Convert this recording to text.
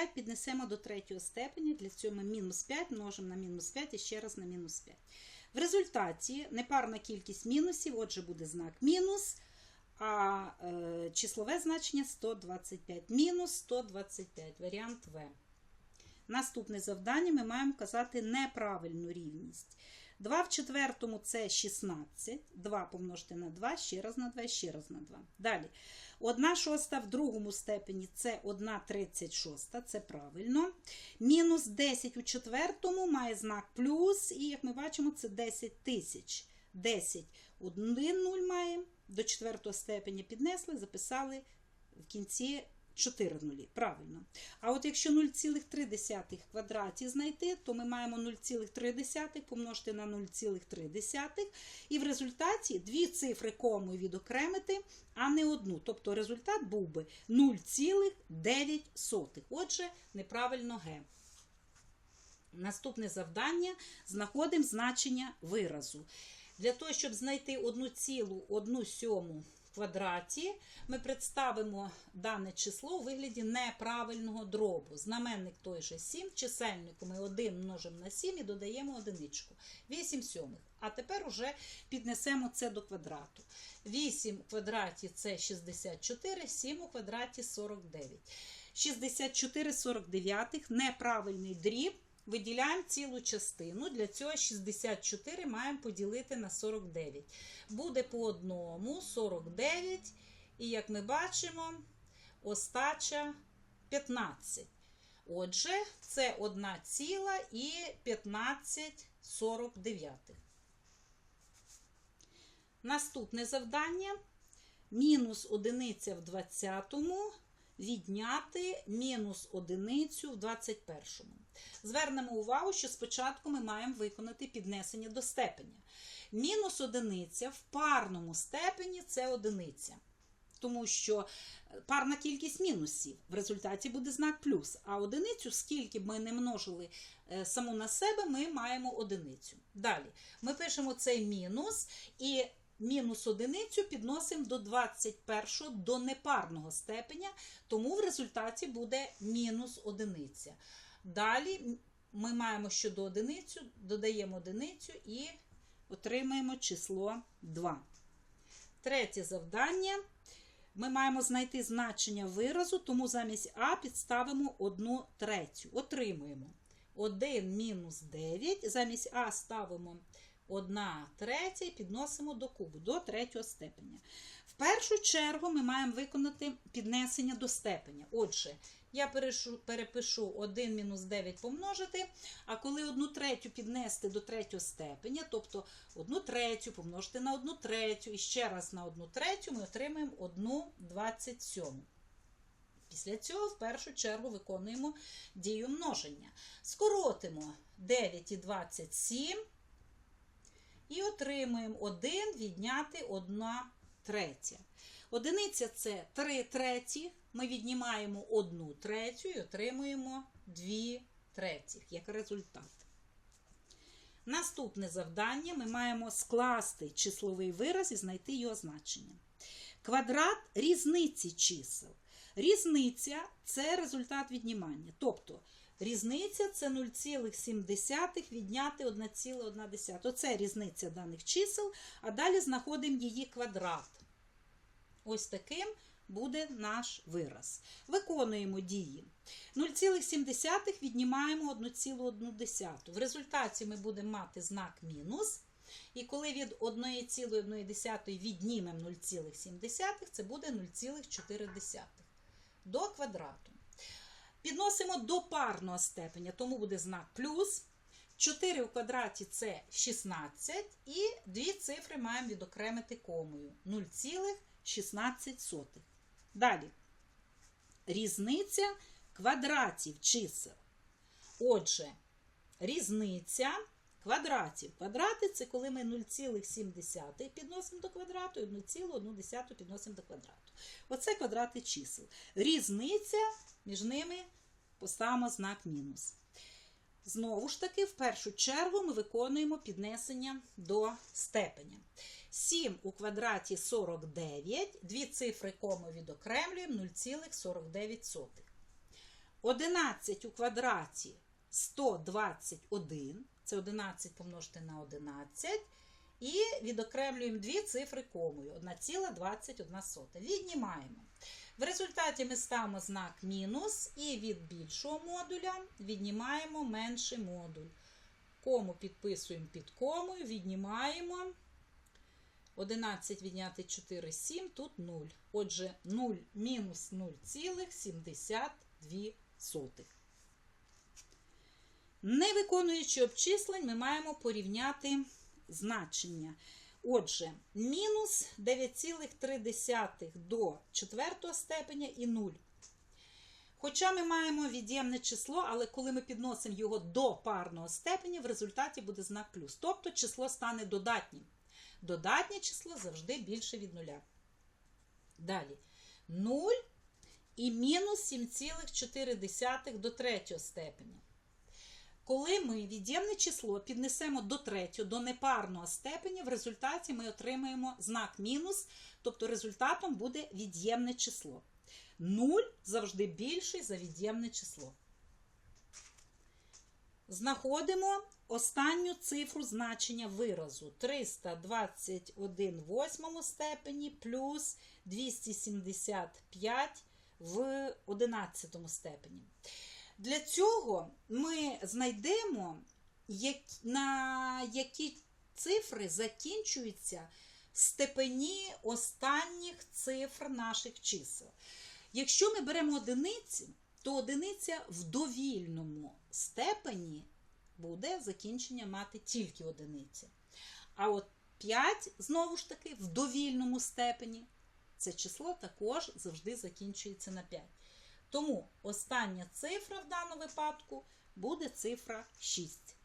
5 піднесемо до третього степеня. Для цього ми мінус 5 множимо на мінус 5 і ще раз на мінус 5. В результаті непарна кількість мінусів, отже, буде знак мінус, а е, числове значення 125. Мінус 125. Варіант В. Наступне завдання ми маємо вказати неправильну рівність. 2 в четвертому це 16. 2 помножити на 2, ще раз на 2, ще раз на 2. Далі. 1 шоста в другому степені це 1 36, це правильно. Мінус 10 у четвертому має знак плюс, і, як ми бачимо, це 10 тисяч. 10 один 0 має, до четвертого степеня піднесли, записали в кінці 4 нулі. Правильно. А от якщо 0,3 квадраті знайти, то ми маємо 0,3 помножити на 0,3. І в результаті дві цифри комою відокремити, а не одну. Тобто результат був би 0,9. Отже, неправильно Г. Наступне завдання знаходимо значення виразу. Для того, щоб знайти 1,1 сьому квадраті, ми представимо дане число у вигляді неправильного дробу. Знаменник той же 7, чисельнику ми 1 множимо на 7 і додаємо одиничку. 8 сьомих. А тепер уже піднесемо це до квадрату. 8 в квадраті це 64, 7 у квадраті 49. 64 49 неправильний дріб. Виділяємо цілу частину. Для цього 64 маємо поділити на 49. Буде по одному 49. І, як ми бачимо, остача 15. Отже, це 1 ціла і 15 49. Наступне завдання. Мінус одиниця в 20-му відняти мінус одиницю в 21-му. Звернемо увагу, що спочатку ми маємо виконати піднесення до степеня. Мінус одиниця в парному степені це одиниця. Тому що парна кількість мінусів в результаті буде знак плюс. А одиницю, скільки б ми не множили е, саму на себе, ми маємо одиницю. Далі ми пишемо цей мінус і мінус одиницю підносимо до 21 до непарного степеня, тому в результаті буде мінус одиниця. Далі ми маємо щодо одиницю, додаємо одиницю і отримаємо число 2. Третє завдання. Ми маємо знайти значення виразу, тому замість А підставимо 1 третю. Отримуємо 1 мінус 9. Замість А ставимо 1 третя і підносимо до кубу, до третього степеня. В першу чергу ми маємо виконати піднесення до степеня. Отже, я перепишу 1 мінус 9 помножити, а коли 1 третю піднести до третього степеня, тобто 1 третю помножити на 1 третю і ще раз на 1 третю, ми отримаємо 1 27. Після цього в першу чергу виконуємо дію множення. Скоротимо 9 і 27 і отримуємо 1 відняти 1 третя. Одиниця це 3 треті. Ми віднімаємо 1 третю і отримуємо 2 третіх як результат. Наступне завдання ми маємо скласти числовий вираз і знайти його значення. Квадрат різниці чисел. Різниця це результат віднімання. Тобто різниця це 0,7 відняти 1,1. Оце різниця даних чисел, а далі знаходимо її квадрат. Ось таким буде наш вираз. Виконуємо дії. 0,7 віднімаємо 1,1. В результаті ми будемо мати знак мінус. І коли від 1,1 віднімемо 0,7, це буде 0,4 до квадрату. Підносимо до парного степеня, тому буде знак плюс. 4 у квадраті це 16, і дві цифри маємо відокремити комою 0,16. Далі. Різниця квадратів чисел. Отже, різниця квадратів. Квадрати це коли ми 0,7 підносимо до квадрату і 1,1 підносимо до квадрату. Оце квадрати чисел. Різниця між ними поставимо знак мінус. Знову ж таки, в першу чергу ми виконуємо піднесення до степеня. 7 у квадраті 49, дві цифри коми відокремлюємо 0,49. 11 у квадраті 121. Це 11 помножити на 11. І відокремлюємо дві цифри комою 1,21. Віднімаємо. В результаті ми ставимо знак мінус і від більшого модуля віднімаємо менший модуль. Кому підписуємо під комою, віднімаємо. 11 відняти 4, 7, тут 0. Отже, 0 мінус 0,72. Не виконуючи обчислень, ми маємо порівняти значення. Отже, мінус 9,3 до 4 степеня і 0. Хоча ми маємо від'ємне число, але коли ми підносимо його до парного степеня, в результаті буде знак плюс. Тобто число стане додатнім. Додатнє число завжди більше від нуля. Далі 0 і мінус 7,4 до 3 степеня. Коли ми від'ємне число піднесемо до третього, до непарного степеня, в результаті ми отримаємо знак мінус, тобто результатом буде від'ємне число. 0 завжди більший за від'ємне число. Знаходимо останню цифру значення виразу 321 в восьмому степені плюс 275 в одинадцятому степені. Для цього ми знайдемо, на які цифри закінчуються степені останніх цифр наших чисел. Якщо ми беремо одиниці, то одиниця в довільному степені буде закінчення мати тільки одиниця. А от 5, знову ж таки, в довільному степені це число також завжди закінчується на 5. Тому остання цифра в даному випадку буде цифра 6.